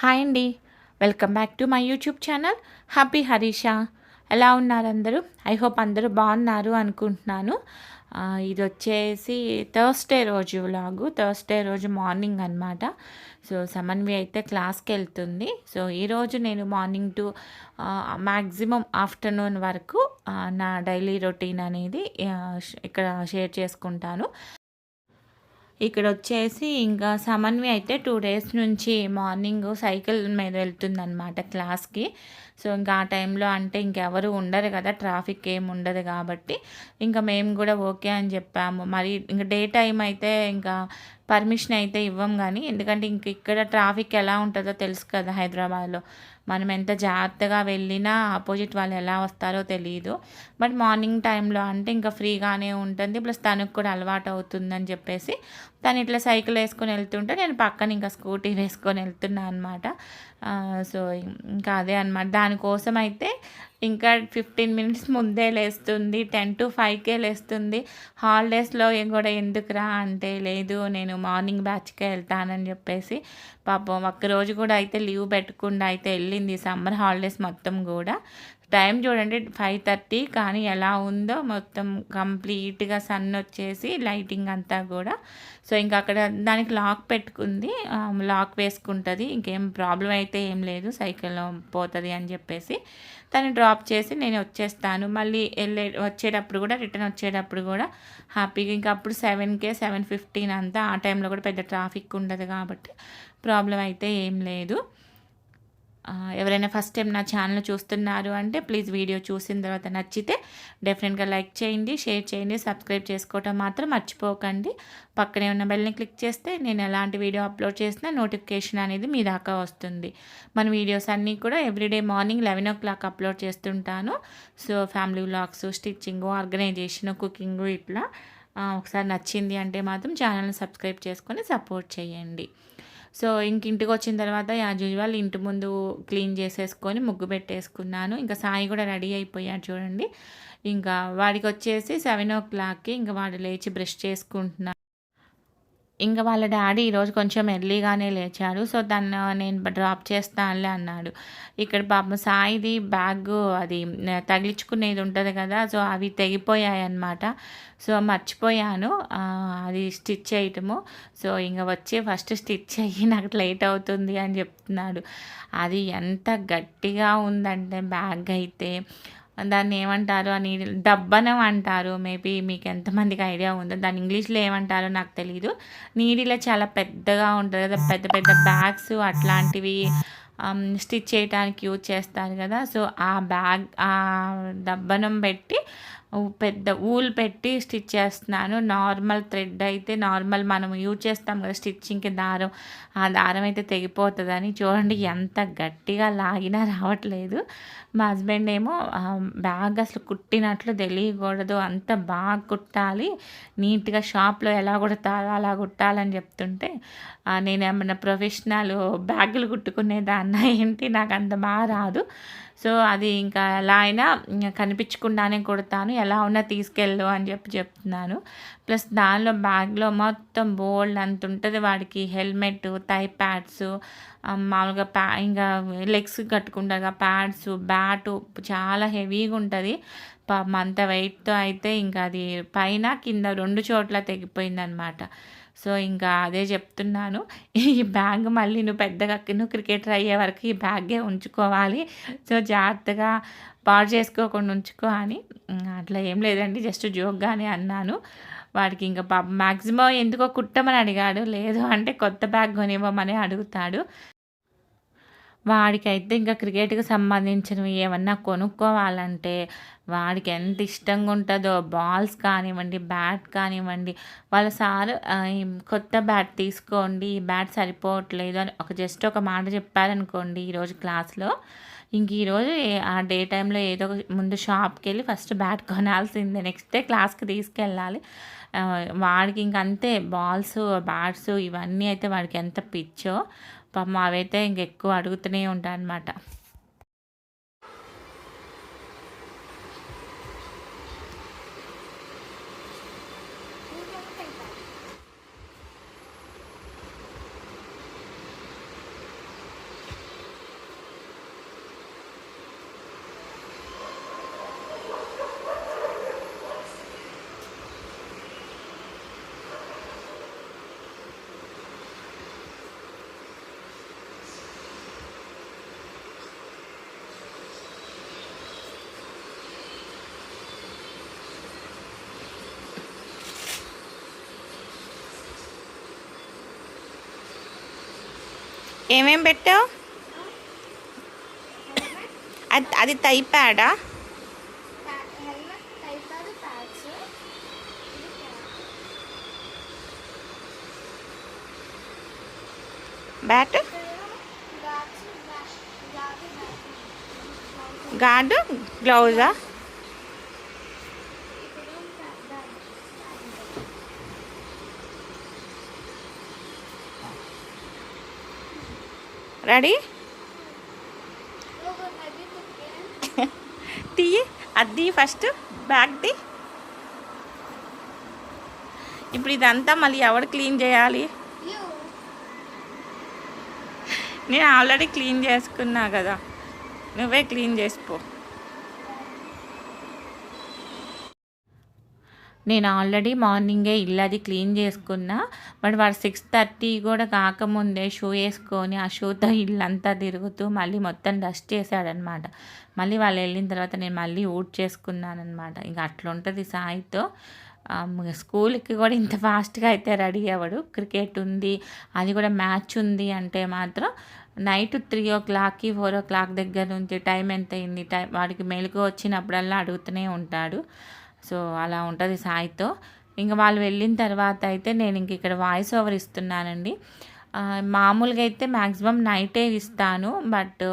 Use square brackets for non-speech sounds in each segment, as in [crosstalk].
Hi అండి. Welcome back to my YouTube channel happy Harisha. ఎలా ఉన్నారు అందరూ ఐ హోప్ అందరూ బాగున్నారు అనుకుంటున్నాను. ఇది వచ్చేసి థర్స్డే రోజు లాగు. థర్స్డే రోజు మార్నింగ్ అనమాట సో సమన్వి అయితే క్లాస్కి వెళ్తుంది. సో ఈరోజు నేను మార్నింగ్ టు మ్యాక్సిమం ఆఫ్టర్నూన్ వరకు నా డైలీ రొటీన్ అనేది ఇక్కడ షేర్ చేసుకుంటాను. ఇక్కడ వచ్చేసి ఇంకా సమన్వి అయితే టూ డేస్ నుంచి మార్నింగ్ సైకిల్ మీద వెళ్తుందనమాట క్లాస్కి. సో ఇంకా ఆ టైంలో అంటే ఇంకెవరు ఉండరు కదా ట్రాఫిక్ ఏం ఉండదు కాబట్టి. ఇంకా మేము కూడా ఓకే అని చెప్పాము. మరి ఇంకా డే టైం అయితే ఇంకా పర్మిషన్ అయితే ఇవ్వం కానీ ఎందుకంటే ఇంక ఇక్కడ ట్రాఫిక్ ఎలా ఉంటుందో తెలుసు కదా హైదరాబాద్లో. మనం ఎంత జాగ్రత్తగా వెళ్ళినా ఆపోజిట్ వాళ్ళు ఎలా వస్తారో తెలియదు బట్ మార్నింగ్ టైంలో అంటే ఇంకా ఫ్రీగానే ఉంటుంది. ప్లస్ తనకు కూడా అలవాటు అవుతుందని చెప్పేసి తను ఇట్లా సైకిల్ వేసుకొని వెళ్తుంటే నేను పక్కన ఇంకా స్కూటీ వేసుకొని వెళ్తున్నా అనమాట సో ఇంకా అదే అనమాట దానికోసం అయితే ఇంకా ఫిఫ్టీన్ మినిట్స్ ముందే లేస్తుంది. టెన్ టు ఫైవ్కే లేస్తుంది. హాలిడేస్లో కూడా ఎందుకురా అంటే లేదు నేను మార్నింగ్ బ్యాచ్కే వెళ్తానని చెప్పేసి పాపం ఒక్కరోజు కూడా అయితే లీవ్ పెట్టకుండా అయితే వెళ్ళింది. సమ్మర్ హాలిడేస్ మొత్తం కూడా. టైం చూడండి ఫైవ్ థర్టీ. కానీ ఎలా ఉందో మొత్తం కంప్లీట్గా సన్ వచ్చేసి లైటింగ్ అంతా కూడా. సో ఇంకా అక్కడ దానికి లాక్ పెట్టుకుంది. లాక్ వేసుకుంటుంది. ఇంకేం ప్రాబ్లం అయితే ఏం లేదు. సైకిల్లో పోతుంది అని చెప్పేసి తను డ్రాప్ చేసి నేను వచ్చేస్తాను. మళ్ళీ వెళ్ళే వచ్చేటప్పుడు కూడా రిటర్న్ వచ్చేటప్పుడు కూడా హ్యాపీగా. ఇంకా అప్పుడు సెవెన్కే సెవెన్ ఫిఫ్టీన్ అంతా ఆ టైంలో కూడా పెద్ద ట్రాఫిక్ ఉండదు కాబట్టి ప్రాబ్లం అయితే ఏం లేదు. ఎవరైనా ఫస్ట్ టైం నా ఛానల్ చూస్తున్నారు అంటే ప్లీజ్ వీడియో చూసిన తర్వాత నచ్చితే డెఫినెట్గా లైక్ చేయండి షేర్ చేయండి సబ్స్క్రైబ్ చేసుకోవటం మాత్రం మర్చిపోకండి. పక్కనే ఉన్న బెల్ని క్లిక్ చేస్తే నేను ఎలాంటి వీడియో అప్లోడ్ చేసినా నోటిఫికేషన్ అనేది మీ దాకా వస్తుంది. మన వీడియోస్ అన్నీ కూడా everyday morning eleven o'clock upload చేస్తుంటాను. So family vlogs stitching organization cooking ఇట్లా ఒకసారి నచ్చింది అంటే మాత్రం ఛానల్ని సబ్స్క్రైబ్ చేసుకొని సపోర్ట్ చేయండి. సో ఇంక ఇంటికి వచ్చిన తర్వాత యాజ్ యూజువల్ ఇంటి ముందు క్లీన్ చేసేసుకొని ముగ్గు పెట్టేసుకున్నాను. ఇంకా సాయి కూడా రెడీ అయిపోయాడు చూడండి. ఇంకా వాడికి వచ్చేసి సెవెన్ ఓ క్లాక్కి ఇంకా వాడు లేచి బ్రష్ చేసుకుంటున్నాడు ఇంకా వాళ్ళ డాడీ ఈరోజు కొంచెం ఎర్లీగానే లేచాడు సో తను నేను డ్రాప్ చేస్తానులే అన్నాడు. ఇక్కడ పాపం సాయిది బ్యాగ్ అది తగిలించుకునేది ఉంటుంది కదా సో అవి తెగిపోయాయి అన్నమాట సో మర్చిపోయాను. అది స్టిచ్ చేయటము. సో ఇంకా వచ్చి ఫస్ట్ స్టిచ్ అయ్యి నాకు లేట్ అవుతుంది అని చెప్తున్నాడు. అది ఎంత గట్టిగా ఉందంటే బ్యాగ్ అయితే. దాన్ని ఏమంటారు అని డబ్బనం అంటారు. మేబీ మీకు ఎంతమందికి ఐడియా ఉందో. దాని ఇంగ్లీష్లో ఏమంటారో నాకు తెలియదు నీడిలో చాలా పెద్దగా ఉంటుంది కదా పెద్ద పెద్ద బ్యాగ్స్ అట్లాంటివి స్టిచ్ చేయడానికి యూజ్ చేస్తారు కదా. సో ఆ బ్యాగ్ ఆ డబ్బనం పెట్టి పెద్ద ఊల్ పెట్టి స్టిచ్ చేస్తున్నాను. నార్మల్ థ్రెడ్ అయితే నార్మల్ మనం యూజ్ చేస్తాం కదా స్టిచ్చింగ్కి దారం. ఆ దారం అయితే తెగిపోతుందని చూడండి ఎంత గట్టిగా లాగినా రావట్లేదు. మా హస్బెండ్ ఏమో బ్యాగ్ అసలు కుట్టినట్లు తెలియకూడదు. అంత బాగా కుట్టాలి. నీట్గా షాప్లో ఎలా కుడతారో అలా కుట్టాలని చెప్తుంటే నేను ఏమన్నా ప్రొఫెషనల్ బ్యాగులు కుట్టుకునేదాన్న ఏంటి? నాకు అంత బాగా రాదు. సో అది ఇంకా ఎలా అయినా ఇంకా కనిపించకుండానే కుడతాను. ఎలా ఉన్నా తీసుకెళ్ళు అని చెప్పి చెప్తున్నాను. ప్లస్ దానిలో బ్యాగ్లో మొత్తం బోల్డ్ అంత ఉంటుంది వాడికి. హెల్మెట్ థై ప్యాడ్స్ మామూలుగా ప్యా ఇంకా లెగ్స్ కట్టుకుంటారు ప్యాడ్స్ బ్యాటు చాలా హెవీగా ఉంటుంది. పాపం అంత వెయిట్తో అయితే ఇంకా అది పైన కింద రెండు చోట్ల తెగిపోయిందనమాట. సో ఇంకా అదే చెప్తున్నాను. ఈ బ్యాగ్ మళ్ళీ నువ్వు పెద్దగా నువ్వు క్రికెటర్ అయ్యే వరకు ఈ బ్యాగే ఉంచుకోవాలి. సో జాగ్రత్తగా పాడు చేసుకోకుండా ఉంచుకో అని. అట్లా ఏం లేదండి జస్ట్ జోక్గానే అన్నాను. వాడికి ఇంకా పాపం మ్యాక్సిమం ఎందుకో కుట్టమని అడిగాడు. లేదు అంటే కొత్త బ్యాగ్ కొనివ్వమని అడుగుతాడు. వాడికైతే ఇంకా క్రికెట్కి సంబంధించినవి ఏమన్నా కొనుక్కోవాలంటే వాడికి ఎంత ఇష్టంగా ఉంటుందో బాల్స్ కానివ్వండి బ్యాట్ కానివ్వండి వాళ్ళ సార్ కొత్త బ్యాట్ తీసుకోండి ఈ బ్యాట్ సరిపోవట్లేదు అని ఒక జస్ట్ ఒక మాట చెప్పారనుకోండి ఈరోజు క్లాస్లో. ఇంక ఈరోజు ఆ డే టైంలో ఏదో ఒక ముందు షాప్కి వెళ్ళి ఫస్ట్ బ్యాట్ కొనాల్సిందే నెక్స్ట్ డే క్లాస్కి తీసుకెళ్ళాలి. వాడికి ఇంక అంతే బాల్స్ బ్యాట్స్ ఇవన్నీ అయితే వాడికి ఎంత పిచ్చో. పాపం అవైతే ఇంకెక్కువ అడుగుతూనే ఉంటాయి అన్నమాట ఏమేం పెట్టావు? అది అది టైపర్ ప్యాడ్స్ బ్యాట్ గార్డు గ్లౌజా? రెడీ ఒక టీ అద్ది ఫస్ట్ బ్యాగ్ది ఇప్పుడు ఇదంతా మళ్ళీ ఎవరు క్లీన్ చేయాలి? నేను ఆల్రెడీ క్లీన్ చేసుకున్నా కదా. నువ్వే క్లీన్ చేసిపో. నేను ఆల్రెడీ మార్నింగే ఇల్లు అది క్లీన్ చేసుకున్నా బట్ వాడు సిక్స్ థర్టీ కూడా కాకముందే షూ వేసుకొని ఆ షూతో ఇల్లంతా తిరుగుతూ మళ్ళీ మొత్తం డస్ట్ చేశాడనమాట. మళ్ళీ వాళ్ళు వెళ్ళిన తర్వాత నేను మళ్ళీ ఊట్ చేసుకున్నాను అనమాట ఇంకా అట్లుంటుంది సాయితో. స్కూల్కి కూడా ఇంత ఫాస్ట్గా అయితే రెడీ అవ్వడు. క్రికెట్ ఉంది అది కూడా మ్యాచ్ ఉంది అంటే మాత్రం నైట్ త్రీ ఓ క్లాక్కి ఫోర్ ఓ క్లాక్ దగ్గర నుంచి టైం ఎంత అయింది టైం వాడికి మెలకు వచ్చినప్పుడల్లా అడుగుతూనే ఉంటాడు. సో అలా ఉంటుంది సాయితో. ఇంకా వాళ్ళు వెళ్ళిన తర్వాత అయితే నేను ఇంక ఇక్కడ వాయిస్ ఓవర్ ఇస్తున్నానండి. మామూలుగా అయితే మ్యాక్సిమం నైటే ఇస్తాను బట్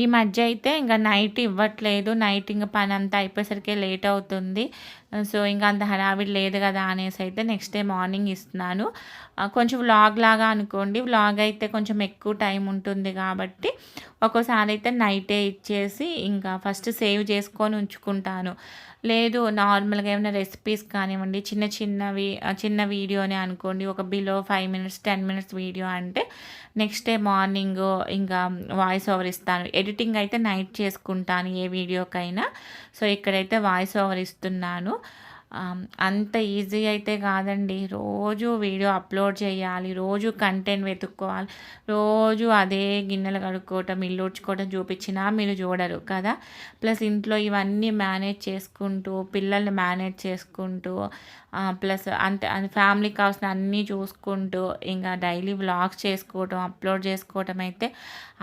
ఈ మధ్య అయితే ఇంకా నైట్ ఇవ్వట్లేదు. నైట్ ఇంకా పని అంతా అయిపోయేసరికి లేట్ అవుతుంది. Uh, సో ఇంకా అంత హడావిడి లేదు కదా అనేసి అయితే నెక్స్ట్ డే మార్నింగ్ ఇస్తున్నాను. Uh, కొంచెం వ్లాగ్ లాగా అనుకోండి. వ్లాగ్ అయితే కొంచెం ఎక్కువ టైం ఉంటుంది కాబట్టి ఒక్కోసారి అయితే నైటే ఇచ్చేసి ఇంకా ఫస్ట్ సేవ్ చేసుకొని ఉంచుకుంటాను. లేదు నార్మల్గా ఏమైనా రెసిపీస్ కానివ్వండి చిన్న చిన్నవి uh, చిన్న వీడియోనే అనుకోండి. ఒక below five minutes ten minutes video అంటే నెక్స్ట్ డే మార్నింగ్ ఇంకా వాయిస్ ఓవర్ ఇస్తాను. ఎడిటింగ్ అయితే నైట్ చేసుకుంటాను ఏ వీడియోకైనా సో ఇక్కడైతే వాయిస్ ఓవర్ ఇస్తున్నాను. అంత ఈజీ అయితే కాదండి. రోజు వీడియో అప్లోడ్ చేయాలి రోజు కంటెంట్ వెతుక్కోవాలి రోజు అదే గిన్నెలు కడుక్కోవటం ఇల్లు ఉడ్చుకోవటం చూపించినా మీరు చూడరు కదా. ప్లస్ ఇంట్లో ఇవన్నీ మేనేజ్ చేసుకుంటూ పిల్లల్ని మేనేజ్ చేసుకుంటూ ప్లస్ అంతే అది ఫ్యామిలీకి కావాల్సిన అన్నీ చూసుకుంటూ ఇంకా డైలీ వ్లాగ్స్ చేసుకోవటం అప్లోడ్ చేసుకోవటం అయితే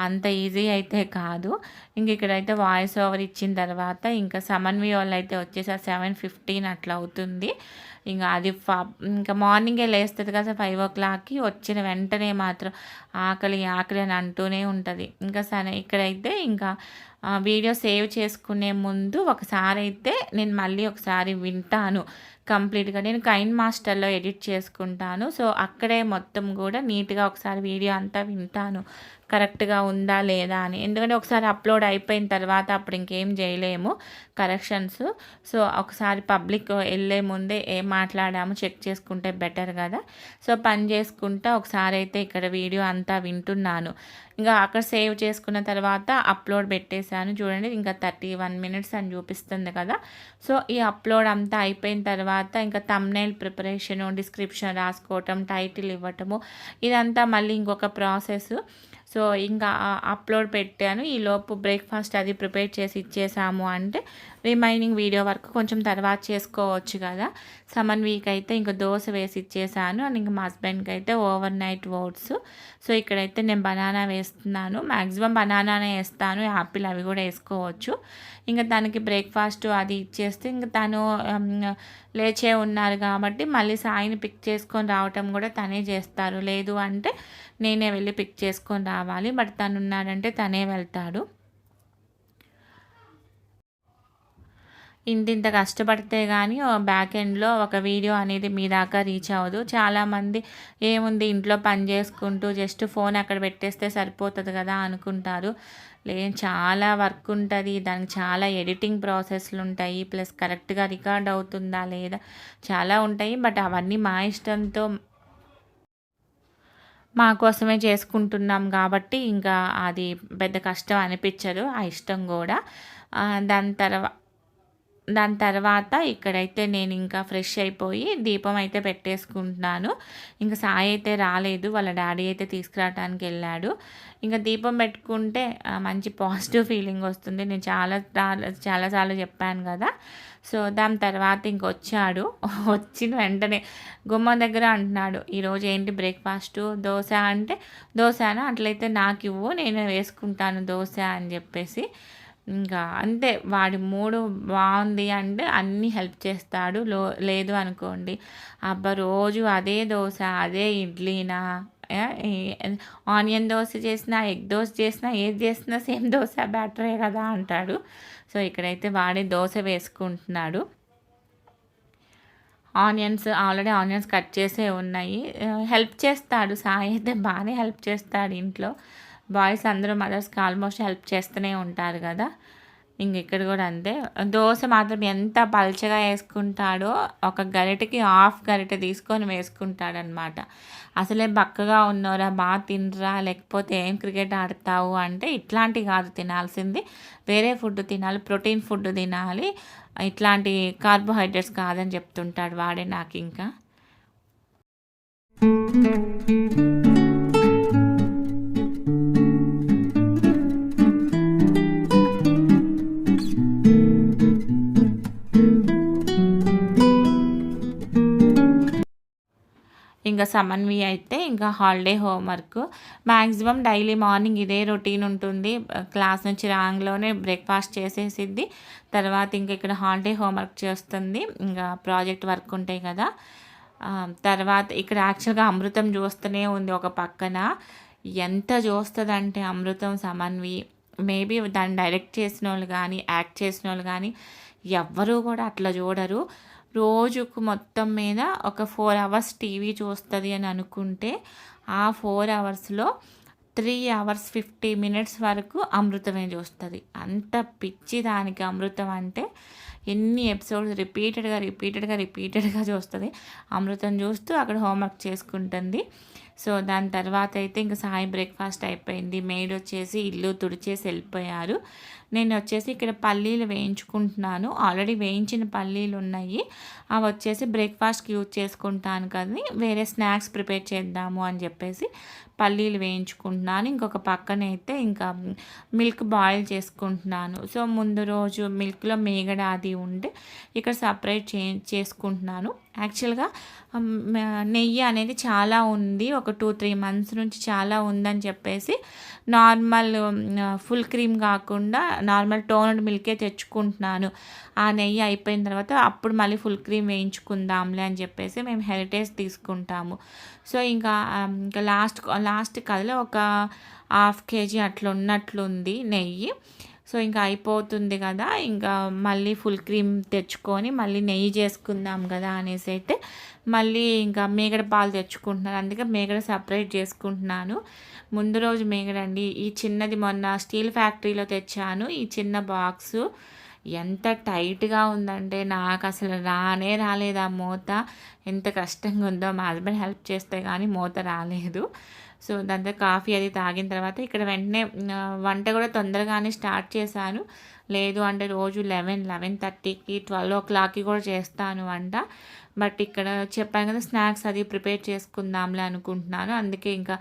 అంత ఈజీ అయితే కాదు. ఇంక ఇక్కడైతే వాయిస్ ఓవర్ ఇచ్చిన తర్వాత ఇంకా సమన్వి వాళ్ళు అయితే వచ్చేసి సెవెన్ ఫిఫ్టీన్ అట్లా అవుతుంది. ఇంకా అది ఇంకా మార్నింగే లేస్తుంది కదా ఫైవ్ ఓ క్లాక్కి వచ్చిన వెంటనే మాత్రం ఆకలి ఆకలి అని అంటూనే ఉంటుంది. ఇంకా సరే ఇక్కడైతే ఇంకా వీడియో సేవ్ చేసుకునే ముందు ఒకసారి అయితే నేను మళ్ళీ ఒకసారి వింటాను. కంప్లీట్గా. నేను కైన్ మాస్టర్లో ఎడిట్ చేసుకుంటాను. సో అక్కడే మొత్తం కూడా నీట్గా ఒకసారి వీడియో అంతా వింటాను. కరెక్ట్గా ఉందా లేదా అని. ఎందుకంటే ఒకసారి అప్లోడ్ అయిపోయిన తర్వాత అప్పుడు ఇంకేం చేయలేము కరెక్షన్స్. సో ఒకసారి పబ్లిక్ వెళ్ళే ముందే ఏం మాట్లాడామో చెక్ చేసుకుంటే బెటర్ కదా. సో పని చేసుకుంటా ఒకసారి అయితే ఇక్కడ వీడియో అంతా వింటున్నాను. ఇంకా అక్కడ సేవ్ చేసుకున్న తర్వాత అప్లోడ్ పెట్టేశాను. చూడండి ఇంకా థర్టీ వన్ మినిట్స్ అని చూపిస్తుంది కదా. సో ఈ అప్లోడ్ అంతా అయిపోయిన తర్వాత ఇంకా తమ్నైల్ ప్రిపరేషన్ డిస్క్రిప్షన్ రాసుకోవటం టైటిల్ ఇవ్వటము ఇదంతా మళ్ళీ ఇంకొక ప్రాసెస్. సో ఇంకా అప్లోడ్ పెట్టాను. ఈలోపు బ్రేక్ఫాస్ట్ అది ప్రిపేర్ చేసి ఇచ్చేసాము అంటే రిమైనింగ్ వీడియో వరకు కొంచెం తర్వాత చేసుకోవచ్చు కదా. సమన్ వీక్ అయితే ఇంకా దోశ వేసి ఇచ్చేసాను. అండ్ ఇంకా మా హస్బెండ్కి అయితే ఓవర్ నైట్ ఓట్స్ సో ఇక్కడైతే నేను బనానా వేస్తున్నాను. మ్యాక్సిమం బనానానే వేస్తాను. యాపిల్ అవి కూడా వేసుకోవచ్చు. ఇంకా తనకి బ్రేక్ఫాస్ట్ అది ఇచ్చేస్తే ఇంకా తను లేచే ఉన్నారు కాబట్టి మళ్ళీ సాయిని పిక్ చేసుకొని రావటం కూడా తనే చేస్తారు. లేదు అంటే నేనే వెళ్ళి పిక్ చేసుకొని రావాలి. బట్ తను ఉన్నాడంటే తనే వెళ్తాడు. ఇంతింత కష్టపడితే కానీ బ్యాక్ ఎండ్లో ఒక వీడియో అనేది మీ దాకా రీచ్ అవ్వదు. చాలామంది ఏముంది ఇంట్లో పని చేసుకుంటూ జస్ట్ ఫోన్ అక్కడ పెట్టేస్తే సరిపోతుంది కదా అనుకుంటారు. లేదు చాలా వర్క్ ఉంటుంది. దానికి చాలా ఎడిటింగ్ ప్రాసెస్లు ఉంటాయి. ప్లస్ కరెక్ట్గా రికార్డ్ అవుతుందా లేదా చాలా ఉంటాయి. బట్ అవన్నీ మా ఇష్టంతో మా కోసమే చేసుకుంటున్నాం కాబట్టి ఇంకా అది పెద్ద కష్టం అనిపించదు ఆ ఇష్టం కూడా. దాని తర్వాత దాని తర్వాత ఇక్కడైతే నేను ఇంకా ఫ్రెష్ అయిపోయి దీపం అయితే పెట్టేసుకుంటున్నాను. ఇంకా సాయి అయితే రాలేదు వాళ్ళ డాడీ అయితే తీసుకురావడానికి వెళ్ళాడు. ఇంకా దీపం పెట్టుకుంటే మంచి పాజిటివ్ ఫీలింగ్ వస్తుంది. నేను చాలా చాలాసార్లు చెప్పాను కదా. సో దాని తర్వాత ఇంకొచ్చాడు [laughs] వచ్చిన వెంటనే గుమ్మ దగ్గర అంటున్నాడు ఈరోజు ఏంటి బ్రేక్ఫాస్ట్? దోశ అంటే దోశనా? అట్లయితే నాకు ఇవ్వు నేను వేసుకుంటాను దోశ అని చెప్పేసి. ఇంకా అంతే వాడి మూడు బాగుంది అంటే అన్నీ హెల్ప్ చేస్తాడు. లో లేదు అనుకోండి అబ్బా రోజు అదే దోశ అదే ఇడ్లీనా? ఆనియన్ దోశ చేసినా ఎగ్ దోశ చేసినా ఏది చేసినా సేమ్ దోశ బ్యాటరే కదా అంటాడు. సో ఇక్కడైతే వాడే దోశ వేసుకుంటున్నాడు. ఆనియన్స్ ఆల్రెడీ ఆనియన్స్ కట్ చేసే ఉన్నాయి. హెల్ప్ చేస్తాడు సాయి అయితే బాగానే హెల్ప్ చేస్తాడు ఇంట్లో. బాయ్స్ అందరూ మదర్స్కి ఆల్మోస్ట్ హెల్ప్ చేస్తూనే ఉంటారు కదా. ఇంక ఇక్కడ కూడా అంతే. దోశ మాత్రం ఎంత పలచగా వేసుకుంటాడో ఒక గరిటకి హాఫ్ గరిటె తీసుకొని వేసుకుంటాడు అనమాట అసలే బక్కగా ఉన్నోరా బాగా తినరా లేకపోతే ఏం క్రికెట్ ఆడతావు అంటే ఇట్లాంటివి కాదు తినాల్సింది. వేరే ఫుడ్ తినాలి ప్రోటీన్ ఫుడ్ తినాలి. ఇట్లాంటి కార్బోహైడ్రేట్స్ కాదని చెప్తుంటాడు వాడే నాకు ఇంకా. ఇంకా సమన్వి అయితే ఇంకా holiday homework maximum daily morning ఇదే రొటీన్ ఉంటుంది. క్లాస్ నుంచి రాంగ్లోనే బ్రేక్ఫాస్ట్ చేసేసిద్ది. తర్వాత ఇంకా ఇక్కడ హాలిడే హోంవర్క్ చేస్తుంది. ఇంకా ప్రాజెక్ట్ వర్క్ ఉంటాయి కదా. తర్వాత ఇక్కడ యాక్చువల్గా అమృతం చూస్తూనే ఉంది ఒక పక్కన. ఎంత చూస్తుందంటే అమృతం సమన్వి. మేబీ దాన్ని డైరెక్ట్ చేసిన వాళ్ళు కానీ యాక్ట్ చేసిన వాళ్ళు కానీ ఎవ్వరూ కూడా అట్లా చూడరు. రోజుకు మొత్తం మీద ఒక ఫోర్ అవర్స్ టీవీ చూస్తుంది అని అనుకుంటే ఆ ఫోర్ అవర్స్లో త్రీ అవర్స్ ఫిఫ్టీ మినిట్స్ వరకు అమృతమే చూస్తుంది. అంత పిచ్చి దానికి అమృతం అంటే ఎన్ని ఎపిసోడ్స్ రిపీటెడ్గా రిపీటెడ్గా రిపీటెడ్గా చూస్తుంది. అమృతం చూస్తూ అక్కడ హోంవర్క్ చేసుకుంటుంది. సో దాని తర్వాత అయితే ఇంకా సాయి బ్రేక్ఫాస్ట్ అయిపోయింది. మెయిడ్ వచ్చేసి ఇల్లు తుడిచేసి వెళ్ళిపోయారు. నేను వచ్చేసి ఇక్కడ పల్లీలు వేయించుకుంటున్నాను. ఆల్రెడీ వేయించిన పల్లీలు ఉన్నాయి. అవి వచ్చేసి బ్రేక్ఫాస్ట్కి యూజ్ చేసుకుంటాను కానీ వేరే స్నాక్స్ ప్రిపేర్ చేద్దాము అని చెప్పేసి పల్లీలు వేయించుకుంటున్నాను. ఇంకొక పక్కనైతే ఇంకా మిల్క్ బాయిల్ చేసుకుంటున్నాను. సో ముందు రోజు మిల్క్లో మేగడ అది ఉంటే ఇక్కడ సపరేట్ చే చేసుకుంటున్నాను. యాక్చువల్గా నెయ్యి అనేది చాలా ఉంది. ఒక టూ త్రీ మంత్స్ నుంచి చాలా ఉందని చెప్పేసి నార్మల్ ఫుల్ క్రీమ్ కాకుండా నార్మల్ టోనడ్ మిల్కే తెచ్చుకుంటున్నాను. ఆ నెయ్యి అయిపోయిన తర్వాత అప్పుడు మళ్ళీ ఫుల్ క్రీమ్ వేయించుకుందాంలే అని చెప్పేసి మేము హెరిటేజ్ తీసుకుంటాము. సో ఇంకా ఇంకా లాస్ట్ లాస్ట్ కదిలో ఒక హాఫ్ కేజీ అట్లా ఉన్నట్లుంది నెయ్యి. సో ఇంకా అయిపోతుంది కదా ఇంకా మళ్ళీ ఫుల్ క్రీమ్ తెచ్చుకొని మళ్ళీ నెయ్యి చేసుకుందాం కదా అనేసి అయితే మళ్ళీ ఇంకా మేగడ పాలు తెచ్చుకుంటున్నాను అందుకే మేగడ సపరేట్ చేసుకుంటున్నాను. ముందు రోజు మేగడండి ఈ చిన్నది మొన్న స్టీల్ ఫ్యాక్టరీలో తెచ్చాను. ఈ చిన్న బాక్సు ఎంత టైట్గా ఉందంటే నాకు అసలు రానే రాలేదు ఆ మూత. ఎంత కష్టంగా ఉందో మా హస్బెండ్ హెల్ప్ చేస్తే కానీ మూత రాలేదు. సో దాంతో కాఫీ అది తాగిన తర్వాత ఇక్కడ వెంటనే వంట కూడా తొందరగానే స్టార్ట్ చేశాను. లేదు అంటే రోజు లెవెన్ లెవెన్ థర్టీకి ట్వెల్వ్ ఓ క్లాక్కి కూడా చేస్తాను వంట. బట్ ఇక్కడ చెప్పాను కదా స్నాక్స్ అది ప్రిపేర్ చేసుకుందాంలే అనుకుంటున్నాను. అందుకే ఇంకా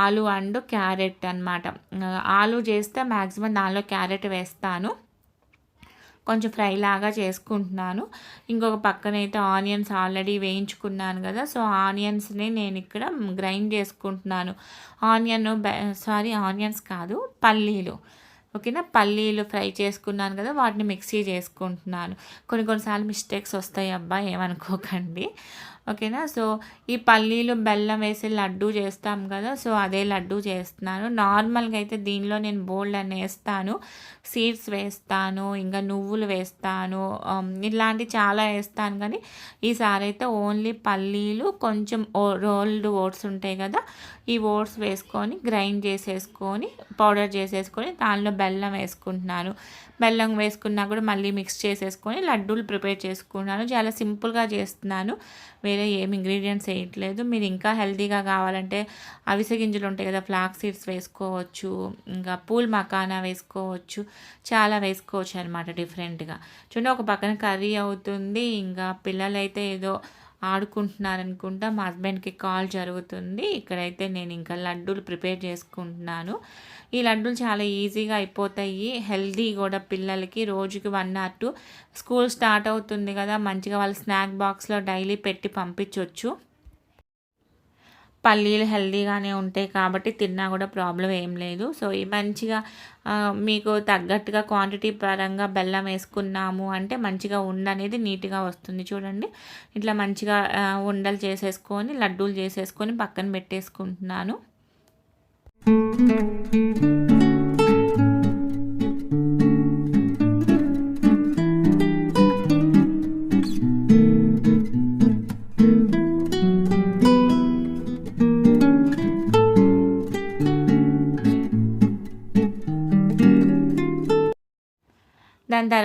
ఆలు అండ్ క్యారెట్ అనమాట ఆలు చేస్తే మ్యాక్సిమం దానిలో క్యారెట్ వేస్తాను. కొంచెం ఫ్రై లాగా చేసుకుంటున్నాను. ఇంకొక పక్కన అయితే ఆనియన్స్ ఆల్రెడీ వేయించుకున్నాను కదా సో ఆనియన్స్ని నేను ఇక్కడ గ్రైండ్ చేసుకుంటున్నాను. ఆనియన్ సారీ ఆనియన్స్ కాదు పల్లీలు. ఓకేనా? పల్లీలు ఫ్రై చేసుకున్నాను కదా వాటిని మిక్సీ చేసుకుంటున్నాను. కొన్ని కొన్నిసార్లు మిస్టేక్స్ వస్తాయి అబ్బా ఏమనుకోకండి. ఓకేనా? సో ఈ పల్లీలు బెల్లం వేసి లడ్డు చేస్తాం కదా సో అదే లడ్డు చేస్తున్నాను. నార్మల్గా అయితే దీనిలో నేను బోల్డ్ అని వేస్తాను. సీడ్స్ వేస్తాను ఇంకా నువ్వులు వేస్తాను ఇలాంటి చాలా వేస్తాను. కానీ ఈసారి అయితే ఓన్లీ పల్లీలు కొంచెం రోల్డ్ ఓట్స్ ఉంటాయి కదా ఈ ఓట్స్ వేసుకొని గ్రైండ్ చేసేసుకొని పౌడర్ చేసేసుకొని దానిలో బెల్లం వేసుకుంటున్నాను. బెల్లం వేసుకున్నా కూడా మళ్ళీ మిక్స్ చేసేసుకొని లడ్డూలు ప్రిపేర్ చేసుకున్నాను. చాలా సింపుల్గా చేస్తున్నాను. వేరే ఏమి ఇంగ్రీడియంట్స్ వేయట్లేదు. మీరు ఇంకా హెల్తీగా కావాలంటే అవిసె గింజలు ఉంటాయి కదా ఫ్లాక్ సీడ్స్ వేసుకోవచ్చు ఇంకా పూల్ మకానా వేసుకోవచ్చు చాలా వేసుకోవచ్చు అనమాట డిఫరెంట్గా చూడండి ఒక పక్కన కర్రీ అవుతుంది ఇంకా పిల్లలైతే ఏదో ఆడుకుంటున్నారనుకుంటా మా హస్బెండ్కి కాల్ జరుగుతుంది. ఇక్కడైతే నేను ఇంకా లడ్డూలు ప్రిపేర్ చేసుకుంటున్నాను. ఈ లడ్డూలు చాలా ఈజీగా అయిపోతాయి. హెల్దీ కూడా పిల్లలకి రోజుకి one or two. School start అవుతుంది కదా మంచిగా వాళ్ళ స్నాక్ బాక్స్లో డైలీ పెట్టి పంపించవచ్చు పల్లీలు హెల్దీగానే ఉంటాయి కాబట్టి తిన్నా కూడా ప్రాబ్లం ఏం లేదు. సో ఈ మంచిగా మీకు తగ్గట్టుగా క్వాంటిటీ పరంగా బెల్లం వేసుకున్నాము అంటే మంచిగా ఉండ అనేది నీట్గా వస్తుంది చూడండి. ఇట్లా మంచిగా ఉండలు చేసేసుకొని లడ్డూలు చేసేసుకొని పక్కన పెట్టేసుకుంటున్నాను.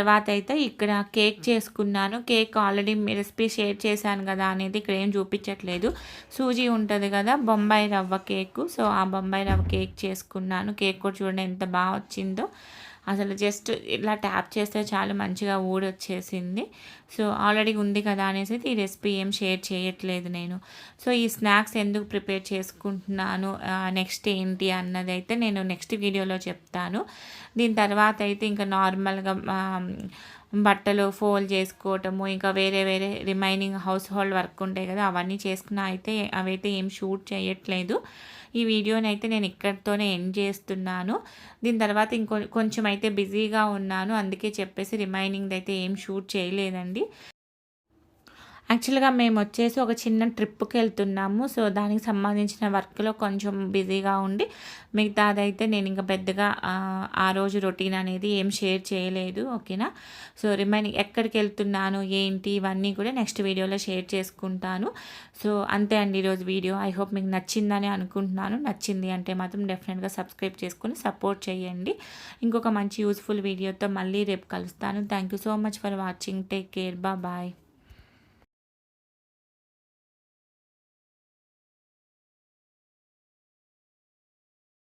తర్వాత అయితే ఇక్కడ కేక్ చేసుకున్నాను. కేక్ ఆల్రెడీ రెసిపీ షేర్ చేశాను కదా అనేది ఇక్కడ ఏం చూపించట్లేదు. సూజీ ఉంటుంది కదా బొంబాయి రవ్వ కేక్. సో ఆ బొంబాయి రవ్వ కేక్ చేసుకున్నాను. కేక్ కూడా చూడండి ఎంత బాగా వచ్చిందో. అసలు జస్ట్ ఇలా ట్యాప్ చేస్తే చాలు మంచిగా ఊడొచ్చేసింది. సో ఆల్రెడీ ఉంది కదా అనేసి ఈ రెసిపీ ఏం షేర్ చేయట్లేదు నేను. సో ఈ స్నాక్స్ ఎందుకు ప్రిపేర్ చేసుకుంటున్నాను నెక్స్ట్ ఏంటి అన్నది అయితే నేను నెక్స్ట్ వీడియోలో చెప్తాను. దీని తర్వాత అయితే ఇంకా నార్మల్గా బట్టలు ఫోల్డ్ చేసుకోవటము ఇంకా వేరే వేరే రిమైనింగ్ హౌస్ హోల్డ్ వర్క్ ఉంటాయి కదా అవన్నీ చేసుకున్న అయితే అవైతే ఏం షూట్ చేయట్లేదు. ఈ వీడియోని అయితే నేను ఇక్కడితోనే ఎండ్ చేస్తున్నాను. దీని తర్వాత ఇంకో కొంచెం అయితే బిజీగా ఉన్నాను. అందుకే చెప్పేసి రిమైనింగ్ అయితే ఏం షూట్ చేయలేదండి. యాక్చువల్గా మేము వచ్చేసి ఒక చిన్న ట్రిప్కి వెళ్తున్నాము. సో దానికి సంబంధించిన వర్క్లో కొంచెం బిజీగా ఉండి మిగతాదైతే నేను ఇంకా పెద్దగా ఆ రోజు రొటీన్ అనేది ఏం షేర్ చేయలేదు. ఓకేనా సో రిమైనింగ్ ఎక్కడికి వెళ్తున్నాను ఏంటి ఇవన్నీ కూడా నెక్స్ట్ వీడియోలో షేర్ చేసుకుంటాను. సో అంతే అండి ఈరోజు వీడియో ఐ హోప్ మీకు నచ్చిందని అనుకుంటున్నాను. నచ్చింది అంటే మాత్రం డెఫినెట్గా సబ్స్క్రైబ్ చేసుకుని సపోర్ట్ చేయండి. ఇంకొక మంచి యూస్ఫుల్ వీడియోతో మళ్ళీ రేపు కలుస్తాను. Thank you so much for watching take care bye bye